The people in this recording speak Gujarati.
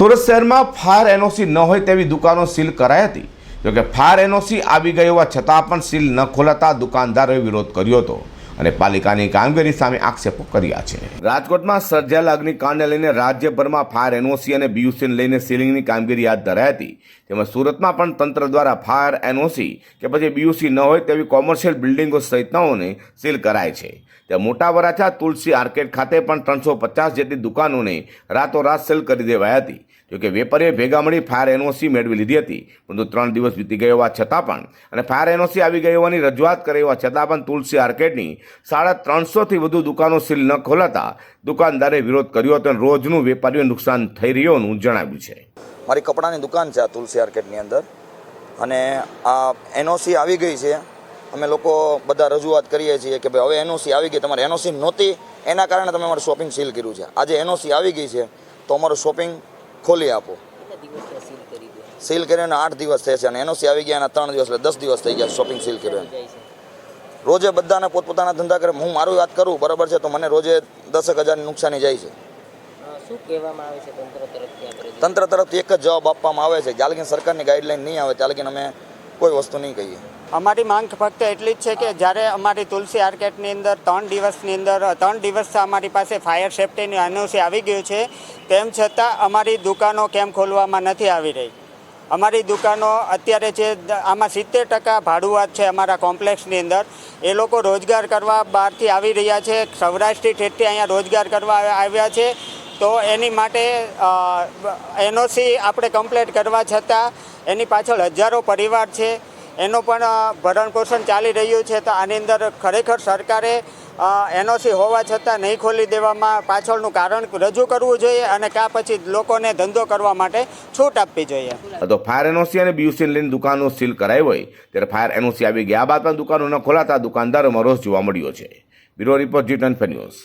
સુરત શહેરમાં ફાયર એનઓસી ન હોય તેવી દુકાનો સીલ કરાઈ હતી. જોકે ફાયર એનઓસી આવી ગઈ હોવા છતાં પણ સીલ ન ખોલાતા દુકાનદારોએ વિરોધ કર્યો હતો. અને પાલિકાની કામગીરી સામે આક્ષેપો કર્યા છે. રાજકોટમાં સર્જાયેલા અગ્નિકાંડને લઈને રાજ્યભરમાં ફાયર એનઓસી અને બીયુસીને લઈને સીલિંગની કામગીરી હાથ ધરાઈ હતી. તેમજ સુરતમાં પણ તંત્ર દ્વારા ફાયર એનઓસી કે પછી બીયુસી ન હોય તેવી કોમર્શિયલ બિલ્ડિંગો સહિતનાઓને સીલ કરાય છે. ત્યાં મોટા વરાછા તુલસી આર્કેડ ખાતે પણ ત્રણસો પચાસ જેટલી દુકાનોને રાતોરાત સીલ કરી દેવાઈ હતી. જોકે વેપારીએ ભેગા મળી ફાયર એનઓસી મેળવી લીધી હતી. પરંતુ ત્રણ દિવસ વીતી ગયા હોવા છતાં પણ, અને ફાયર એનઓસી આવી ગઈ હોવાની રજૂઆત કરી હોવા છતાં પણ તુલસી આર્કેડની સાડા ત્રણસોથી વધુ દુકાનો સીલ ન ખોલાતા દુકાનદારે વિરોધ કર્યો હતો અને રોજનું વેપારીઓને નુકસાન થઈ રહ્યોનું જણાવ્યું છે. મારી કપડાની દુકાન છે આ તુલસી માર્કેટની અંદર. અને આ એનઓસી આવી ગઈ છે. અમે લોકો બધા રજૂઆત કરીએ છીએ કે ભાઈ હવે એનઓસી આવી ગઈ, તમારે એનઓસી નહોતી. એના કારણે તમે અમારું શોપિંગ સીલ કર્યું છે. આજે એનઓસી આવી ગઈ છે, તો અમારું શોપિંગ ખોલી આપો. સીલ કરીને આઠ દિવસ છે અને એનઓસી આવી ગયા એના ત્રણ દિવસ એટલે દસ દિવસ થઈ ગયા શોપિંગ સીલ કર્યું. રોજે બધાને પોતપોતાના ધંધા કરે. હું મારું વાત કરું બરાબર છે? તો મને રોજે દસેક હજારની નુકસાની જાય છે. શું કહેવામાં આવે છે તંત્ર તરફથી તંત્ર તરફથી એક જ જવાબ આપવામાં આવે છે. જ્યાં લગીન સરકારની ગાઈડલાઈન નહીં આવે ત્યાં લગીન અમે કોઈ વસ્તુ નહીં કહીએ. અમારી માંગ ફક્ત એટલી જ છે કે જ્યારે અમારી તુલસી આર્કેટની અંદર ત્રણ દિવસની અંદર ત્રણ દિવસ અમારી પાસે ફાયર સેફ્ટીની એનઓસી આવી ગયું છે તેમ છતાં અમારી દુકાનો કેમ ખોલવામાં નથી આવી રહી? અમારી દુકાનો અત્યારે છે આમાં સિત્તેર ટકા ભાડુઆત છે અમારા કોમ્પ્લેક્સની અંદર. એ લોકો રોજગાર કરવા બહારથી આવી રહ્યા છે. સૌરાષ્ટ્રથી ઠેઠથી અહીંયા રોજગાર કરવા આવ્યા છે. તો એની માટે એનઓસી આપણે કમ્પ્લેટ કરવા છતાં એની પાછળ હજારો પરિવાર છે. એનો પણ ભરણ પોષણ ચાલી રહ્યું છે તો આની અંદર ખરેખર સરકારે એનઓસી હોવા છતાં નહીં ખોલી દેવામાં પાછળનું કારણ રજૂ કરવું જોઈએ અને કાં પછી લોકોને ધંધો કરવા માટે છૂટ આપવી જોઈએ. તો ફાયર એનઓસી અને બીયુસી લઈને દુકાનો સીલ કરાઈ હોય, ત્યારે ફાયર એનઓસી આવી ગયા બાદ પણ દુકાનો ન ખોલાતા દુકાનદારોમાં રોષ જોવા મળ્યો છે. Bureau report G ten news.